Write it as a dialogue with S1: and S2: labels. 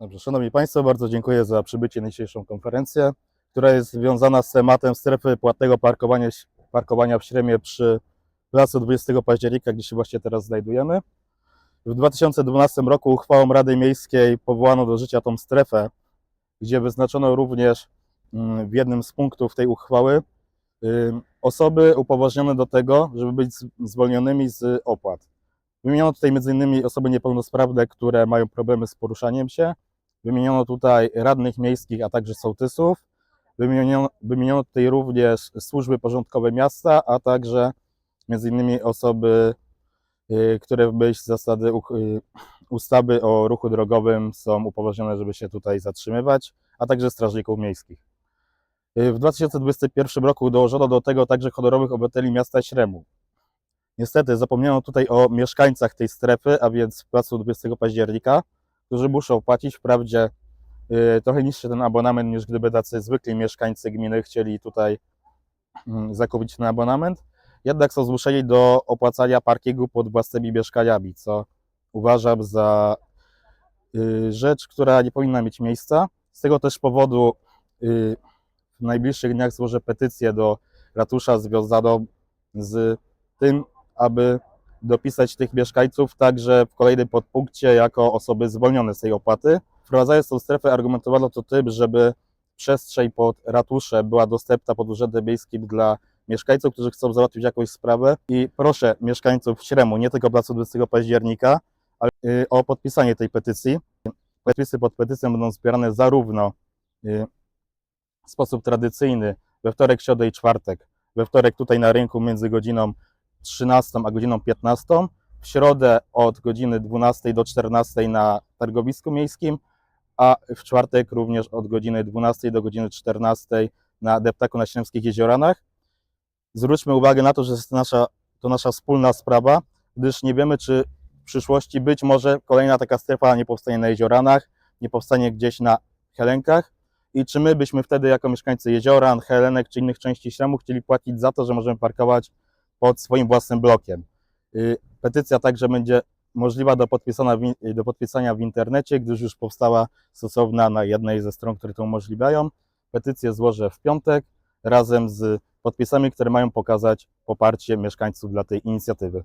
S1: Dobrze, Szanowni Państwo, bardzo dziękuję za przybycie na dzisiejszą konferencję, która jest związana z tematem strefy płatnego parkowania, parkowania w Śremie przy placu 20 października, gdzie się właśnie teraz znajdujemy. W 2012 roku uchwałą Rady Miejskiej powołano do życia tą strefę, gdzie wyznaczono również mm, w jednym z punktów tej uchwały osoby upoważnione do tego, żeby być zwolnionymi z opłat. Wymieniono tutaj m.in. osoby niepełnosprawne, które mają problemy z poruszaniem się. Wymieniono tutaj radnych miejskich, a także sołtysów. Wymieniono, wymieniono tutaj również służby porządkowe miasta, a także m.in. osoby, y, które w myśl zasady y, ustawy o ruchu drogowym są upoważnione, żeby się tutaj zatrzymywać, a także strażników miejskich. Y, W 2021 roku dołożono do tego także honorowych obywateli miasta Śremu. Niestety zapomniano tutaj o mieszkańcach tej strefy, a więc w placu 20 października, którzy muszą płacić wprawdzie y, trochę niższy ten abonament niż gdyby tacy zwykli mieszkańcy gminy chcieli tutaj mm, zakupić ten abonament, jednak są zmuszeni do opłacania parkingu pod własnymi mieszkaniami, co uważam za y, rzecz, która nie powinna mieć miejsca. Z tego też powodu y, w najbliższych dniach złożę petycję do ratusza związaną z tym, aby dopisać tych mieszkańców także w kolejnym podpunkcie jako osoby zwolnione z tej opłaty. Wprowadzając tą strefę argumentowano to tym, żeby przestrzeń pod ratuszem była dostępna pod urzędem miejskim dla mieszkańców, którzy chcą załatwić jakąś sprawę. I proszę mieszkańców Śremu, nie tylko placu 20 października, ale y, o podpisanie tej petycji. Podpisy pod petycją będą zbierane zarówno y, w sposób tradycyjny we wtorek, środę i czwartek. We wtorek tutaj na rynku między godziną 13 a godziną 15, w środę od godziny 12 do 14 na targowisku miejskim, a w czwartek również od godziny 12 do godziny 14 na deptaku na Śremskich Jezioranach. Zwróćmy uwagę na to, że jest nasza, to nasza wspólna sprawa, gdyż nie wiemy, czy w przyszłości być może kolejna taka strefa nie powstanie na Jezioranach, nie powstanie gdzieś na Helenkach i czy my byśmy wtedy jako mieszkańcy Jezioran, Helenek czy innych części Śremu chcieli płacić za to, że możemy parkować pod swoim własnym blokiem. Y, Petycja także będzie możliwa do, podpisania w, in- do podpisania w internecie, gdyż już powstała stosowna na jednej ze stron, które to umożliwiają. Petycję złożę w piątek razem z podpisami, które mają pokazać poparcie mieszkańców dla tej inicjatywy.